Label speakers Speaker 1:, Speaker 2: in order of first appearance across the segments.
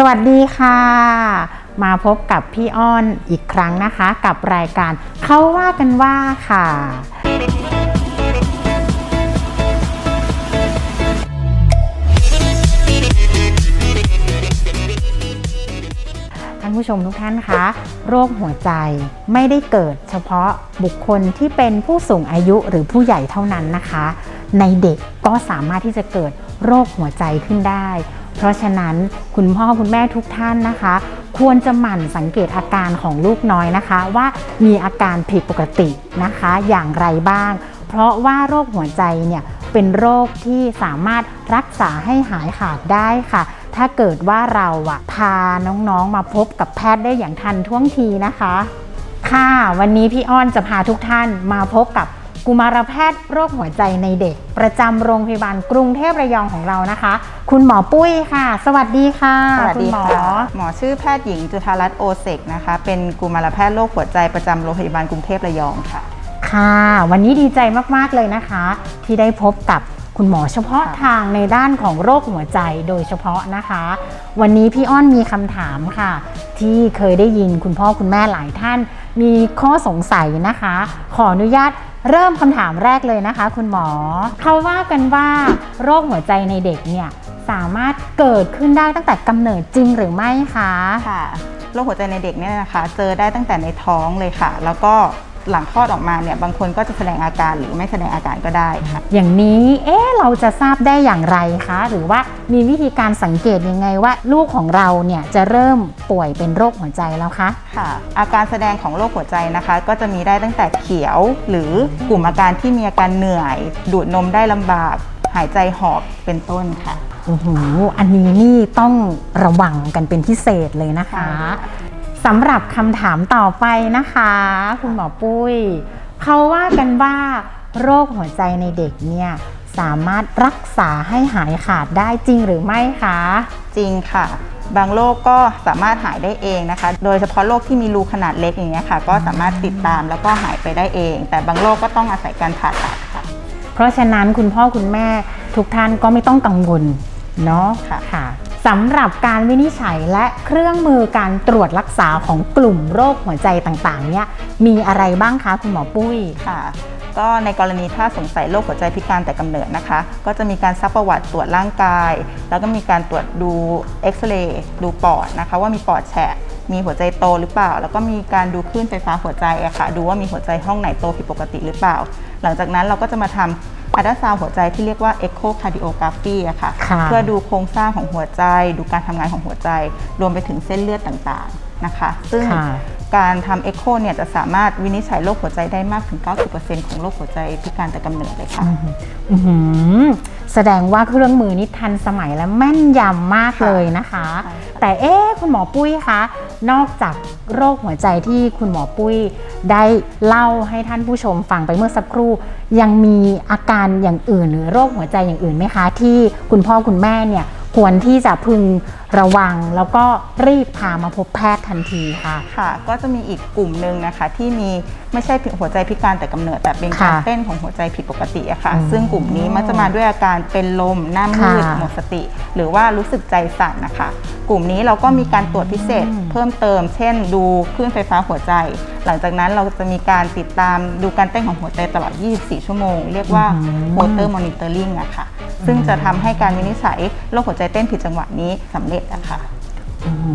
Speaker 1: สวัสดีค่ะ มาพบกับพี่อ้อนอีกครั้งนะคะ กับรายการเขาว่ากันว่าค่ะ ท่านผู้ชมทุกท่านคะ โรคหัวใจไม่ได้เกิดเฉพาะบุคคลที่เป็นผู้สูงอายุหรือผู้ใหญ่เท่านั้นนะคะ ในเด็กก็สามารถที่จะเกิดโรคหัวใจขึ้นได้ เพราะฉะนั้นคุณพ่อคุณแม่ทุกท่านนะคะ ควรจะหมั่นสังเกตอาการของลูกน้อยนะคะ ว่ามีอาการผิดปกตินะคะ อย่างไรบ้าง เพราะว่าโรคหัวใจเนี่ยเป็นโรคที่สามารถรักษาให้หายขาดได้ค่ะ ถ้าเกิดว่าเราอะพาน้องๆมาพบกับแพทย์ได้อย่างทันท่วงทีนะคะ ค่ะ วันนี้พี่อ้อนจะพาทุกท่านมาพบกับ กุมารแพทย์โรคหัวใจในเด็ก ประจำโรงพยาบาลกรุงเทพระยองของเรานะคะ คุณหมอปุ้ยค่ะ สวัสดีค่ะ
Speaker 2: สวัสดี
Speaker 1: ณหมอ
Speaker 2: ค่ะ หมอชื่อแพทย์หญิงจุธารัตน์โอเซกนะคะ เป็นกุมารแพทย์โรคหัวใจประจำโรงพยาบาลกรุงเทพระยองค่ะ
Speaker 1: ค่ะ วันนี้ดีใจมากๆเลยนะคะ ที่ได้พบกับคุณหมอเฉพาะ
Speaker 2: ค่ะ
Speaker 1: ทางในด้านของโรคหัวใจโดยเฉพาะนะคะ วันนี้พี่อ้อนมีคำถามค่ะ ที่เคยได้ยินคุณพ่อคุณแม่หลายท่าน มีข้อสงสัยนะคะ ขออนุญาต เริ่มคำถามแรกเลยนะคะ คุณหมอ เขาว่ากันว่าโรคหัวใจในเด็กเนี่ยสามารถเกิดขึ้นได้ตั้งแต่กำเนิดจริงหรือไม่คะ
Speaker 2: ค่ะโรคหัวใจในเด็กเนี่ยนะคะ เจอได้ตั้งแต่ในท้องเลยค่ะ แล้วก็ หลังคลอดออกมาเนี่ยบางคนก็จะแสดงอาการหรือไม่แสดงอาการก็ได้ค่ะ
Speaker 1: อย่างนี้เอ๊ะเราจะทราบได้อย่างไรคะ หรือว่ามีวิธีการสังเกตยังไงว่า ลูกของเราเนี่ยจะเริ่มป่วยเป็นโรคหัวใจแล้วคะ
Speaker 2: ค่ะ อาการแสดงของโรคหัวใจนะคะ ก็จะมีได้ตั้งแต่เขียว หรือกลุ่มอาการที่มีอาการเหนื่อย ดูดนมได้ลำบาก หายใจหอบเป็นต้นค่ะ
Speaker 1: โอ้โหอันนี้นี่ต้องระวังกันเป็นพิเศษเลยนะคะ
Speaker 2: ค่ะ
Speaker 1: สำหรับคำถามต่อไปนะคะ คุณหมอปุ้ยเขาว่ากันว่า โรคหัวใจในเด็กเนี่ยสามารถรักษาให้หายขาดได้จริงหรือไม่คะ
Speaker 2: จริงค่ะ บางโรคก็สามารถหายได้เองนะคะ โดยเฉพาะโรคที่มีรูขนาดเล็กอย่างเงี้ยค่ะ ก็สามารถติดตามแล้วก็หายไปได้เอง แต่บางโรคก็ต้องอาศัยการผ่าตัดค่ะ
Speaker 1: เพราะฉะนั้นคุณพ่อคุณแม่ทุกท่านก็ไม่ต้องกังวลเนาะ
Speaker 2: ค่ะ
Speaker 1: ค่ะ สำหรับการวินิจฉัยและเครื่องมือการตรวจรักษาของกลุ่มโรคหัวใจต่างๆ เนี่ยมีอะไรบ้างคะคุณหมอปุ้ย
Speaker 2: ค่ะ ก็ในกรณีถ้าสงสัยโรคหัวใจพิการแต่กำเนิดนะคะ ก็จะมีการซักประวัติตรวจร่างกาย แล้วก็มีการตรวจดูเอ็กซเรย์ดูปอดนะคะ ว่ามีปอดแฉะมีหัวใจโตหรือเปล่า แล้วก็มีการดูคลื่นไฟฟ้าหัวใจอะค่ะ ดูว่ามีหัวใจห้องไหนโตผิดปกติหรือเปล่า หลังจากนั้นเราก็จะมาทำ อัลตราซาวด์หัวใจที่เรียกว่า echocardiography อะค่ะ
Speaker 1: ค่ะ
Speaker 2: เพื่อดูโครงสร้างของหัวใจ ดูการทำงานของหัวใจ รวมไปถึงเส้นเลือดต่างๆนะคะ ซึ่ง
Speaker 1: ค่ะ
Speaker 2: การทำเอ็กโคเนี่ยจะสามารถวินิจฉัยโรคหัวใจได้มากถึง 90%ของโรคหัวใจพิการแต่กำเนิดเลยค่ะ
Speaker 1: อื้อหือแสดงว่าเครื่องมือนี้ทันสมัยและแม่นยำมาก
Speaker 2: ค่ะ
Speaker 1: เลยนะคะ
Speaker 2: ใช่ค่ะ
Speaker 1: แต่เอ๊ะคุณหมอปุ้ยคะ นอกจากโรคหัวใจที่คุณหมอปุ้ย ได้เล่าให้ท่านผู้ชมฟังไปเมื่อสักครู่ ยังมีอาการอย่างอื่น หรือโรคหัวใจอย่างอื่นไหมคะ ที่คุณพ่อคุณแม่เนี่ย ควรที่จะพึงระวัง แล้วก็รีบพามาพบแพทย์ทันทีค่ะ
Speaker 2: ค่ะก็จะมีอีกกลุ่มหนึ่งนะคะ ที่มีไม่ใช่หัวใจพิการแต่กำเนิด แต่เป็นการ
Speaker 1: ค่ะ
Speaker 2: เต้นของหัวใจผิดปกติอะค่ะ
Speaker 1: อืม
Speaker 2: ซึ่งกลุ่มนี้มักจะมาด้วยอาการเป็นลมหน้ามืด
Speaker 1: ค่ะ
Speaker 2: หมดสติ หรือว่ารู้สึกใจสั่นนะคะ กลุ่มนี้เราก็มีการตรวจพิเศษ
Speaker 1: อืม
Speaker 2: เพิ่มเติม เช่น ดูคลื่นไฟฟ้าหัวใจ หลังจากนั้นเราจะมีการติดตามดูการเต้นของหัวใจตลอด 24 ชั่วโมง เรียกว่า motor monitoring อะค่ะ ซึ่งจะทำให้การวินิจฉัยโรคหัวใจเต้นผิดจังหวะนี้สำเร็จอะค่ะ
Speaker 1: โอ้โห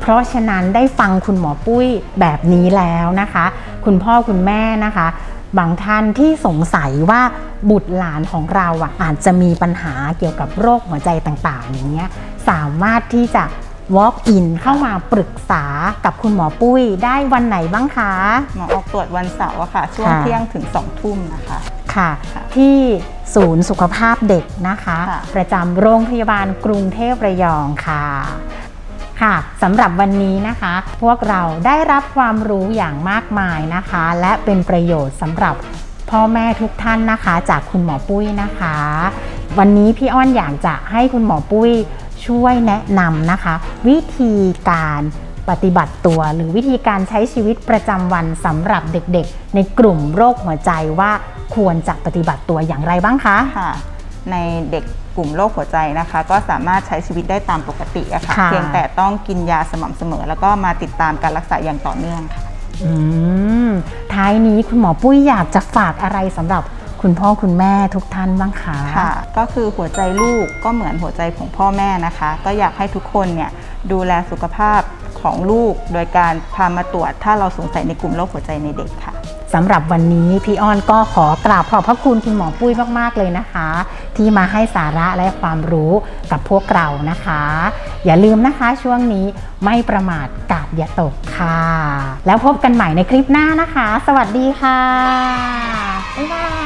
Speaker 1: เพราะฉะนั้นได้ฟังคุณหมอปุ้ยแบบนี้แล้วนะคะ คุณพ่อคุณแม่นะคะ บางท่านที่สงสัยว่าบุตรหลานของเราอะอาจจะมีปัญหาเกี่ยวกับโรคหัวใจต่างๆ อย่างเงี้ยสามารถที่จะ walk in เข้ามาปรึกษากับคุณหมอปุ้ยได้วันไหนบ้างคะ
Speaker 2: หมอออกตรวจวันเสาร์อะค่ะ ช่วง
Speaker 1: ค่ะ
Speaker 2: เที่ยงถึง2ทุ่มนะคะ
Speaker 1: ค่ะ
Speaker 2: ค่ะ
Speaker 1: ที่ศูนย์สุขภาพเด็กนะคะ
Speaker 2: ค่ะ
Speaker 1: ประจำโรงพยาบาลกรุงเทพระยองค่ะค่ะสำหรับวันนี้นะคะ พวกเราได้รับความรู้อย่างมากมายนะคะ และเป็นประโยชน์สำหรับพ่อแม่ทุกท่านนะคะ จากคุณหมอปุ้ยนะคะ วันนี้พี่อ้อนอยากจะให้คุณหมอปุ้ยช่วยแนะนำนะคะ วิธีการปฏิบัติตัว หรือวิธีการใช้ชีวิตประจำวันสำหรับเด็กๆ ในกลุ่มโรคหัวใจว่า ควรจะปฏิบัติตัวอย่างไรบ้างคะ
Speaker 2: ค่ะในเด็กกลุ่มโรคหัวใจนะคะ ก็สามารถใช้ชีวิตได้ตามปกติอะค่ะ
Speaker 1: ค่ะ
Speaker 2: เพียงแต่ต้องกินยาสม่ำเสมอ แล้วก็มาติดตามการรักษาอย่างต่อเนื่องค่ะ
Speaker 1: อืมท้ายนี้คุณหมอปุ้ยอยากจะฝากอะไรสำหรับคุณพ่อคุณแม่ทุกท่านบ้างคะ
Speaker 2: ค่ะก็คือหัวใจลูกก็เหมือนหัวใจของพ่อแม่นะคะ ก็อยากให้ทุกคนเนี่ยดูแลสุขภาพของลูก โดยการพามาตรวจถ้าเราสงสัยในกลุ่มโรคหัวใจในเด็กค่ะ
Speaker 1: สำหรับวันนี้พี่อ้อนก็ขอกราบขอบพระคุณคุณหมอปุ้ยมากๆเลยนะคะ ที่มาให้สาระและความรู้กับพวกเรานะคะ อย่าลืมนะคะช่วงนี้ไม่ประมาทกาดอย่าตกค่ะ แล้วพบกันใหม่ในคลิปหน้านะคะ สวัสดีค่ะบ๊ายบาย